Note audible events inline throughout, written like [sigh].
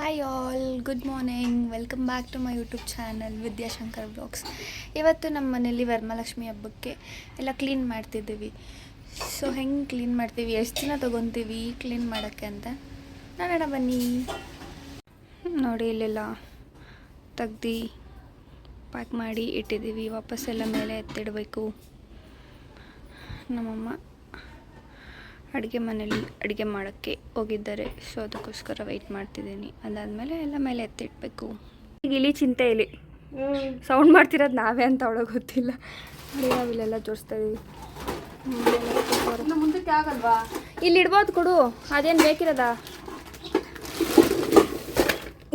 Hi all good morning welcome back to my YouTube channel Vidyashankar blogs ಇವತ್ತು ನಮ್ಮ ಮನೇಲಿ ವರಮಹಾಲಕ್ಷ್ಮಿ ಹಬ್ಬಕ್ಕೆ ಎಲ್ಲ ಕ್ಲೀನ್ ಮಾಡ್ತಿದ್ದೀವಿ. ಸೊ ಹೆಂಗೆ ಕ್ಲೀನ್ ಮಾಡ್ತೀವಿ? ಎಷ್ಟು ದಿನ ತೊಗೊತೀವಿ ಕ್ಲೀನ್ ಮಾಡೋಕ್ಕೆ ಅಂತ? ನೋಡೋಣ ಬನ್ನಿ. ನೋಡಿ, ಇಲ್ಲೆಲ್ಲ ತೆಗ್ದು ಪ್ಯಾಕ್ ಮಾಡಿ ಇಟ್ಟಿದ್ದೀವಿ. ವಾಪಸ್ಸೆಲ್ಲ ಮೇಲೆ ಎತ್ತಿಡಬೇಕು. ನಮ್ಮಮ್ಮ ಅಡುಗೆ ಮನೇಲಿ ಅಡುಗೆ ಮಾಡೋಕ್ಕೆ ಹೋಗಿದ್ದಾರೆ. ಸೊ ಅದಕ್ಕೋಸ್ಕರ ವೆಯ್ಟ್ ಮಾಡ್ತಿದ್ದೀನಿ. ಅದಾದಮೇಲೆ ಎಲ್ಲ ಮೇಲೆ ಎತ್ತಿಡಬೇಕು. ಈಗ ಇಲ್ಲಿ ಚಿಂತೆ ಇಲ್ಲಿ. ಸೌಂಡ್ ಮಾಡ್ತಿರೋದು ನಾವೇ ಅಂತ ಅವಳಗೆ ಗೊತ್ತಿಲ್ಲ. ನೋಡಿ ನಾವು ಇಲ್ಲೆಲ್ಲ ಜೋಡಿಸ್ತಾ ಇದ್ದೀವಿ ಮುಂದಕ್ಕೆ ಆಗಲ್ವಾ ಇಲ್ಲಿ ಇಡ್ಬೋದು ಕೊಡು. ಅದೇನು ಬೇಕಿರೋದ?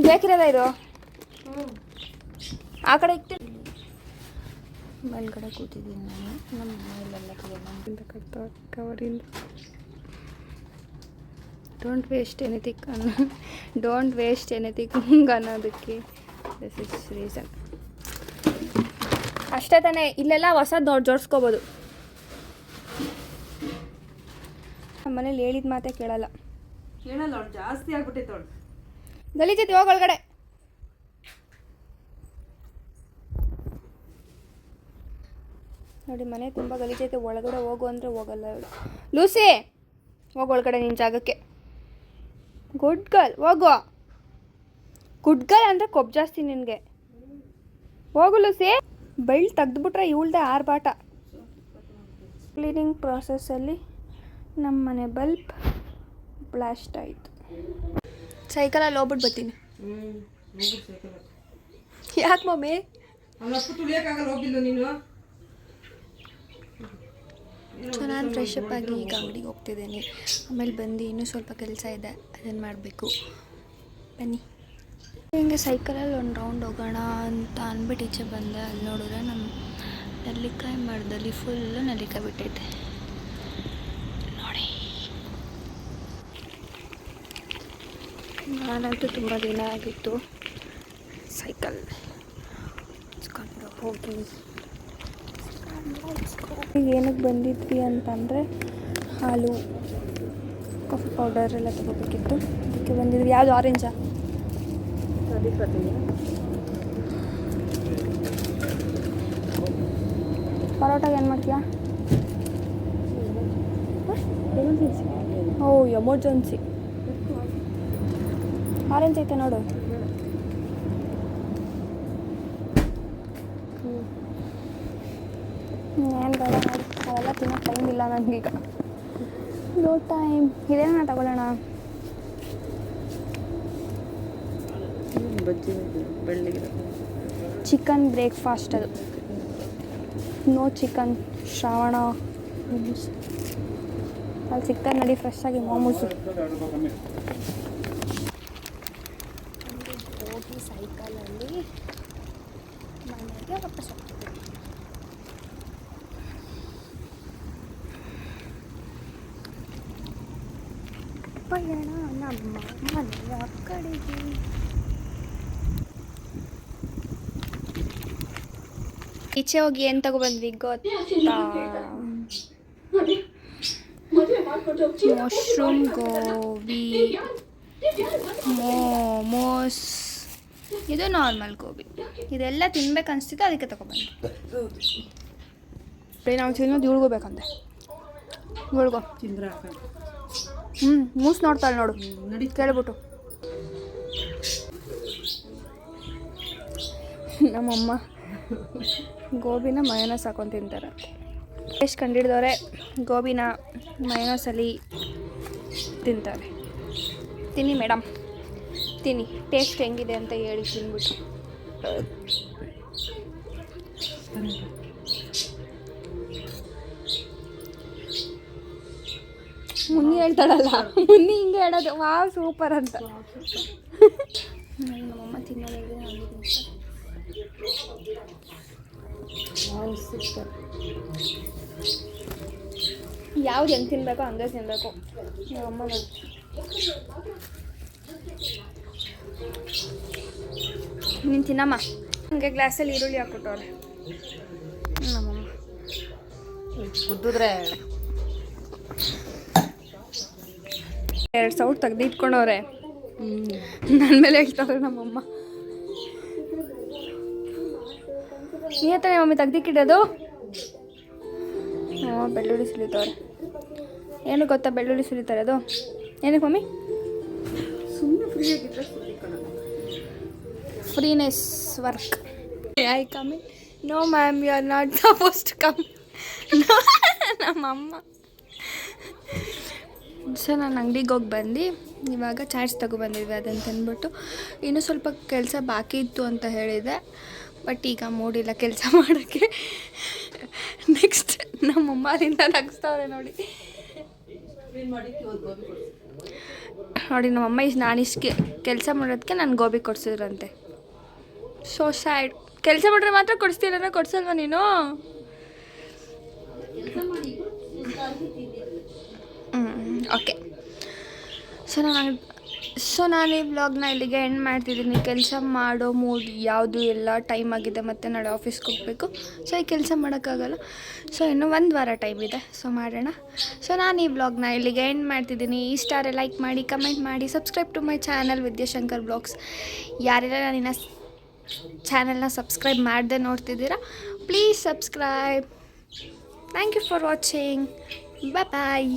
ಬೇಕಿರೋದ ಇದು? ಆ ಕಡೆ ಇಕ್ತೀನಿ ಮೇಲ್ಗಡೆ ಕೂತಿದ್ದೀನಿ ನಾನು. ನಮ್ಮ ಮನೆಯಲ್ಲೆಲ್ಲ ತಗೊಂಡು ಕವರಿಂದ. ಡೋಂಟ್ ವೇಸ್ಟ್ ಎನಿಥಿಂಗ್ ಅನ್ನೋ ಡೋಂಟ್ ವೇಸ್ಟ್ ಎನಿಥಿಂಗ್ ಅನ್ನೋದಕ್ಕೆ ದಿಸ್ ಇಸ್ ರೀಸನ್ ಅಷ್ಟೇ ತಾನೇ ಇಲ್ಲೆಲ್ಲ ಹೊಸ ದೊಡ್ಡ ಜೋಡಿಸ್ಕೋಬೋದು. ನಮ್ಮ ಮನೇಲಿ ಹೇಳಿದ ಮಾತೇ ಕೇಳಲ್ಲ. ಕೇಳಲ್ಲ ಅವ್ರು ಜಾಸ್ತಿ ಆಗ್ಬಿಟ್ಟಿತ್ತು ಅವಳು. ಗಲೀಜೈತಿ ಹೋಗಿ ಒಳಗಡೆ ನೋಡಿ ಮನೆ ತುಂಬ ಗಲೀಜೈತೆ ಒಳಗಡೆ ಹೋಗು ಅಂದರೆ ಹೋಗಲ್ಲ ಲೂಸಿ ಹೋಗು ಒಳಗಡೆ ನಿನ್ನ ಜಾಗಕ್ಕೆ. ಗುಡ್ ಗರ್ಲ್ ಹೋಗು ಗುಡ್ ಗರ್ಲ್ ಅಂದರೆ ಕೊಬ್ಬು ಜಾಸ್ತಿ ನಿನಗೆ. ಹೋಗು ಲೂಸಿ. ಬೆಳ್ಳು ತೆಗೆದುಬಿಟ್ರೆ ಇವಳ್ದೆ ಆರ್ಭಾಟ ಕ್ಲೀನಿಂಗ್ ಪ್ರಾಸೆಸ್ಸಲ್ಲಿ ನಮ್ಮ ಮನೆ ಬಲ್ಬ್ ಬ್ಲಾಸ್ಟ್ ಆಯಿತು. ಸೈಕಲಲ್ಲಿ ಹೋಗ್ಬಿಟ್ಟು ಬರ್ತೀನಿ. ಯಾಕೆ ಮಮ್ಮಿ? ಚೆನ್ನಾಗಿ ಸೊ ನಾನು ಫ್ರೆಶ್ ಅಪ್ ಆಗಿ ಈಗ ಅಂಗಡಿಗೆ ಹೋಗ್ತಿದ್ದೀನಿ. ಆಮೇಲೆ ಬಂದು ಇನ್ನೂ ಸ್ವಲ್ಪ ಕೆಲಸ ಇದೆ. ಅದನ್ನು ಮಾಡಬೇಕು? ಬನ್ನಿ. ಹಿಂಗೆ ಸೈಕಲಲ್ಲಿ ಒಂದು ರೌಂಡ್ ಹೋಗೋಣ ಅಂತ ಅಂದ್ಬಿಟ್ಟು ಈಚೆ ಬಂದೆ. ಅಲ್ಲಿ ನೋಡಿದ್ರೆ ನಮ್ಮ ನೆಲ್ಲಿಕಾಯಿ ಮರದಲ್ಲಿ ಫುಲ್ಲು ನೆಲ್ಲಿಕಾಯಿ ಬಿಟ್ಟೈತೆ. ನೋಡಿ. ನಾನಂತೂ ತುಂಬ ದಿನ ಆಗಿತ್ತು ಸೈಕಲ್ ಇಸ್ಕೊಂಡು ಹೋಗಿ. ಏನಕ್ಕೆ ಬಂದಿದ್ವಿ ಅಂತಂದರೆ ಹಾಲು. ಕಾಫಿ ಪೌಡರ್ ಎಲ್ಲ ತಗೋಬೇಕಿತ್ತು. ಅದಕ್ಕೆ ಬಂದಿದ್ವಿ ಯಾವುದು? ಆರೆಂಜಾ ಪರೋಟಾಗೆ ಏನು ಮಾಡ್ತೀಯಾ? ಓ ಎಮರ್ಜೆನ್ಸಿ. ಆರೆಂಜ್ ಐತೆ ನೋಡು. ಏನು ಬೇಡ ನೋಡಿ. ಅವೆಲ್ಲ ತಿನ್ನೋ ಟೈಮ್ ಇಲ್ಲ ನನಗೀಗ ನೋ ಟೈಮ್ ಇದೇನ ತಗೊಳ್ಳೋಣ? ಚಿಕನ್ ಬ್ರೇಕ್ಫಾಸ್ಟ್ ಅದು. ನೋ ಚಿಕನ್ ಶ್ರಾವಣ ಅಲ್ಲಿ ಸಿಗ್ತಾರೆ ನಡಿ ಫ್ರೆಶ್ ಆಗಿ ಮೋಮೋಸು ಹೋಗಿ ಸೈಕಲಲ್ಲಿ ಮನೆಗೆ ವಾಪಸ್ ಹೋಗ್ತಿದ್ವಿ ಪಯಣ ನಮ್ಮ ಮನೆಯ ಕಡೆಗೆ. ಈಚೆ ಹೋಗಿ ಏನು ತಗೊಬಂದ್ವಿ ಗೊತ್ತಾ? ಮಶ್ರೂಮ್ ಗೋಬಿ ಮೋಮೋಸ್ ಇದು ನಾರ್ಮಲ್ ಗೋಬಿ. ಇದೆಲ್ಲ ತಿನ್ಬೇಕು ಅನಿಸ್ತಿತ್ತು ಅದಕ್ಕೆ ತಗೊಬಂದ್ವಿ. ನಾವು ತಿನ್ನೋದು ಇಳ್ಕೋಬೇಕಂತೆ ಉಳ್ಗೋ ತಿಂದ್ರ ಹ್ಞೂ ಮೂಸ್ ನೋಡ್ತಾಳೆ ನೋಡು. ನಡಿ ಕೇಳ್ಬಿಟ್ಟು ನಮ್ಮಮ್ಮ ಗೋಬಿನ ಮಯೋನಸ್ ಹಾಕೊಂಡು ತಿಂತಾರೆ. ಎಷ್ಟು ಕಂಡಿಡ್ದವ್ರೆ, ಗೋಬಿನ ಮಯೋನಸಲ್ಲಿ ತಿಂತಾರೆ. ತಿನ್ನಿ ಮೇಡಮ್. ತಿನ್ನಿ. ಟೇಸ್ಟ್ ಹೆಂಗಿದೆ ಅಂತ ಹೇಳಿ ತಿನ್ಬಿಟ್ಟು. ಮುನ್ನಿ ಹೇಳ್ತಾಳಲ್ಲ. ಮುನ್ನಿ ಹಿಂಗೆ ಹೇಳೋದು. ವಾ ಸೂಪರ್ ಅಂತ. ಯಾವ್ದು ಹೆಂಗೆ ತಿನ್ಬೇಕು, ಹಂಗೆ ತಿನ್ನಬೇಕು ನಮ್ಮಮ್ಮ ನೀನು ತಿನ್ನಮ್ಮ. ಹಂಗೆ ಗ್ಲಾಸಲ್ಲಿ ಈರುಳ್ಳಿ ಹಾಕ್ಬಿಟ್ಟವ್ರೆ ನಮ್ಮಮ್ಮ ಕುದ್ದಿದ್ರೆ ಎರಡು ಸೌಟ್ ತೆಗ್ದು ಇಟ್ಕೊಂಡವ್ರೆ ನನ್ನ ಮೇಲೆ ಹೇಳ್ತಾವ್ರೆ ನಮ್ಮಮ್ಮ. ನೀ ಮಮ್ಮಿ ತೆಗ್ದಿಕ್ಕಿಡೋದು ಹ್ಞೂ ಬೆಳ್ಳುಳ್ಳಿ ಸುಲಿತವ್ರೆ. ಏನು ಗೊತ್ತಾ ಬೆಳ್ಳುಳ್ಳಿ ಸುಲಿತಾರೆ ಅದು ಏನಕ್ಕೆ mummy? Freeness work. I coming no ma'am you are not suppose to come ನಮ್ಮಮ್ಮ. ಸೊ ನಾನು ಅಂಗಡಿಗೆ ಹೋಗಿ ಬಂದು ಇವಾಗ ಚಾರ್ಜ್ ತೊಗೊಬಂದಿದ್ವಿ ಅದನ್ನು ತಂದ್ಬಿಟ್ಟು ಇನ್ನೂ ಸ್ವಲ್ಪ ಕೆಲಸ ಬಾಕಿ ಇತ್ತು ಅಂತ ಹೇಳಿದೆ. ಬಟ್ ಈಗ ಮೂಡಿಲ್ಲ ಕೆಲಸ [laughs] ಮಾಡೋಕ್ಕೆ. ನೆಕ್ಸ್ಟ್ ನಮ್ಮಮ್ಮ ಅಲ್ಲಿಂದ ನಗಿಸ್ತಾವ್ರೆ ನೋಡಿ. ನೋಡಿ ನಮ್ಮಮ್ಮ ಇಷ್ಟು ನಾನು ಇಷ್ಟು ಕೆಲಸ ಮಾಡೋದಕ್ಕೆ ನಾನು ಗೋಬಿ ಕೊಡ್ಸಿದ್ರಂತೆ. ಸೊ ಸ್ಯಾಡ್ ಕೆಲಸ ಮಾಡಿದ್ರೆ ಮಾತ್ರ ಕೊಡಿಸ್ತೀರ ಕೊಡ್ಸಲ್ವಾ ನೀನು? ಓಕೆ ಸೊ ನಾನು ಸೊ ನಾನು ಈ ವ್ಲಾಗ್ನ ಇಲ್ಲಿಗೆ ಎಂಡ್ ಮಾಡ್ತಿದ್ದೀನಿ. ಕೆಲಸ ಮಾಡೋ ಮೂಡ್ ಯಾವುದು ಎಲ್ಲ ಟೈಮ್ ಆಗಿದೆ ಮತ್ತು ನಾಳೆ ಆಫೀಸ್ಗೆ ಹೋಗಬೇಕು. ಸೊ ಈ ಕೆಲಸ ಮಾಡೋಕ್ಕಾಗಲ್ಲ. ಸೊ ಇನ್ನೂ ಒಂದು ವಾರ ಟೈಮ್ ಇದೆ. ಸೊ ಮಾಡೋಣ. ಸೊ ನಾನು ಈ ವ್ಲಾಗ್ನ ಇಲ್ಲಿಗೆ ಎಂಡ್ ಮಾಡ್ತಿದ್ದೀನಿ. ಈ ಸ್ಟಾರೆ ಲೈಕ್ ಮಾಡಿ ಕಮೆಂಟ್ ಮಾಡಿ subscribe to my channel Vidyashankar blogs ಯಾರೆಲ್ಲ ನಾನಿನ್ನ ಚಾನಲ್ನ ಸಬ್ಸ್ಕ್ರೈಬ್ ಮಾಡದೆ ನೋಡ್ತಿದ್ದೀರಾ? Please subscribe thank you for watching bye bye